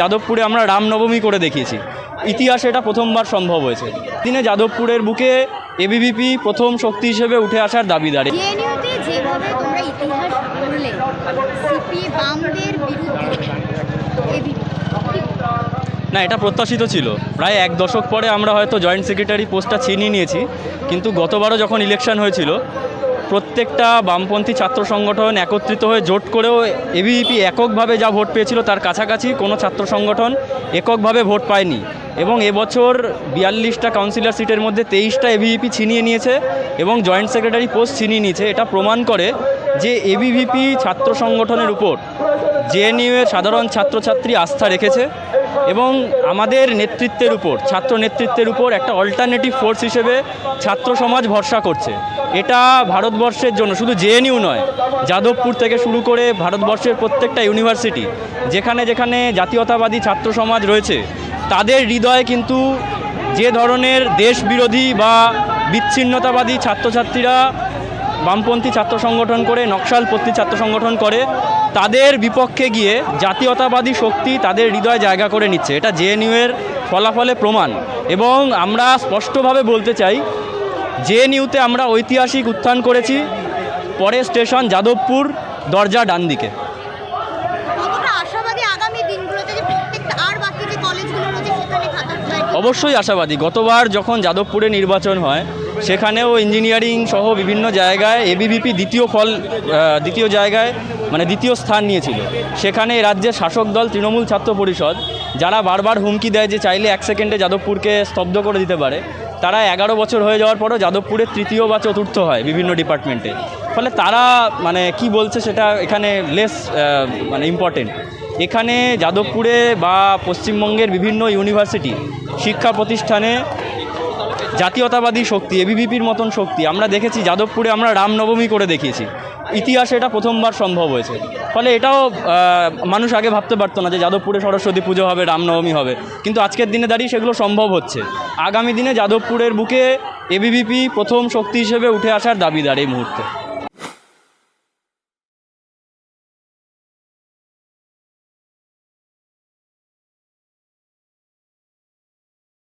যাদবপুরে আমরা রামনবমী করে দেখিয়েছি। ইতিহাসে এটা প্রথমবার সম্ভব হয়েছে। দিনে যাদবপুরের বুকে এবিভিপি প্রথম শক্তি হিসেবে উঠে আসার দাবিদারে। যেভাবে তোমরা ইতিহাস করলে সিপি বামদের না এটা প্রত্যাশিত ছিল। প্রায় এক দশক পরে আমরা হয়তো জয়েন্ট সেক্রেটারি পোস্টটা ছিনিয়ে নিয়েছি। কিন্তু গতবারও যখন ইলেকশন হয়েছিল প্রত্যেকটা বামপন্থী ছাত্র সংগঠন একত্রিত হয়ে জোট করেও এবিপি এককভাবে যা ভোট পেয়েছিল তার কাছাকাছি কোনো ছাত্র সংগঠন এককভাবে ভোট পায়নি। এবং এবছর বিয়াল্লিশটা কাউন্সিলর সিটের মধ্যে তেইশটা এবিভিপি ছিনিয়ে নিয়েছে এবং জয়েন্ট সেক্রেটারি পোস্ট ছিনিয়ে নিয়েছে। এটা প্রমাণ করে যে এবিভিপি ছাত্র সংগঠনের উপর জেএনইউ এর সাধারণ ছাত্রছাত্রী আস্থা রেখেছে। এবং আমাদের নেতৃত্বের উপর, ছাত্র নেতৃত্বের উপর একটা অল্টারনেটিভ ফোর্স হিসেবে ছাত্র সমাজ ভরসা করছে। এটা ভারতবর্ষের জন্য, শুধু জেএনইউ নয়, যাদবপুর থেকে শুরু করে ভারতবর্ষের প্রত্যেকটা ইউনিভার্সিটি যেখানে যেখানে জাতীয়তাবাদী ছাত্র সমাজ রয়েছে, তাদের হৃদয়ে কিন্তু যে ধরনের দেশ বিরোধী বা বিচ্ছিন্নতাবাদী ছাত্রছাত্রীরা বামপন্থী ছাত্র সংগঠন করে, নকশালপন্থী ছাত্র সংগঠন করে তাদের বিপক্ষে গিয়ে জাতীয়তাবাদী শক্তি তাদের হৃদয় জায়গা করে নিচ্ছে। এটা জেএনইউ এর ফলাফলে প্রমাণ। এবং আমরা স্পষ্টভাবে বলতে চাই জেএনইউতে আমরা ঐতিহাসিক উত্থান করেছি পরের স্টেশন যাদবপুর দরজা ডান দিকে। অবশ্যই আশাবাদী। গতবার যখন যাদবপুরে নির্বাচন হয় সেখানেও ইঞ্জিনিয়ারিং সহ বিভিন্ন জায়গায় এবিভিপি দ্বিতীয় ফল দ্বিতীয় জায়গায় মানে দ্বিতীয় স্থান নিয়েছিল। সেখানে রাজ্যের শাসক দল তৃণমূল ছাত্র পরিষদ, যারা বারবার হুমকি দেয় যে চাইলে এক সেকেন্ডে যাদবপুরকে স্তব্ধ করে দিতে পারে, তারা এগারো বছর হয়ে যাওয়ার পরও যাদবপুরের তৃতীয় বা চতুর্থ হয় বিভিন্ন ডিপার্টমেন্টে ফলে তারা মানে কি বলছে সেটা এখানে লেস মানে ইম্পর্টেন্ট এখানে যাদবপুরে বা পশ্চিমবঙ্গের বিভিন্ন ইউনিভার্সিটি শিক্ষা প্রতিষ্ঠানে জাতীয়তাবাদী শক্তি এবিভিপির মতন শক্তি। আমরা দেখেছি যাদবপুরে আমরা রামনবমী করে দেখিয়েছি। ইতিহাসে এটা প্রথমবার সম্ভব হয়েছে। ফলে এটাও মানুষ আগে ভাবতে পারতো না যে যাদবপুরে সরস্বতী পুজো হবে, রামনবমী হবে। কিন্তু আজকের দিনে দাঁড়িয়ে সেগুলো সম্ভব হচ্ছে। আগামী দিনে যাদবপুরের বুকে এবিভিপি প্রথম শক্তি হিসেবে উঠে আসার দাবিদার এই মুহূর্তে।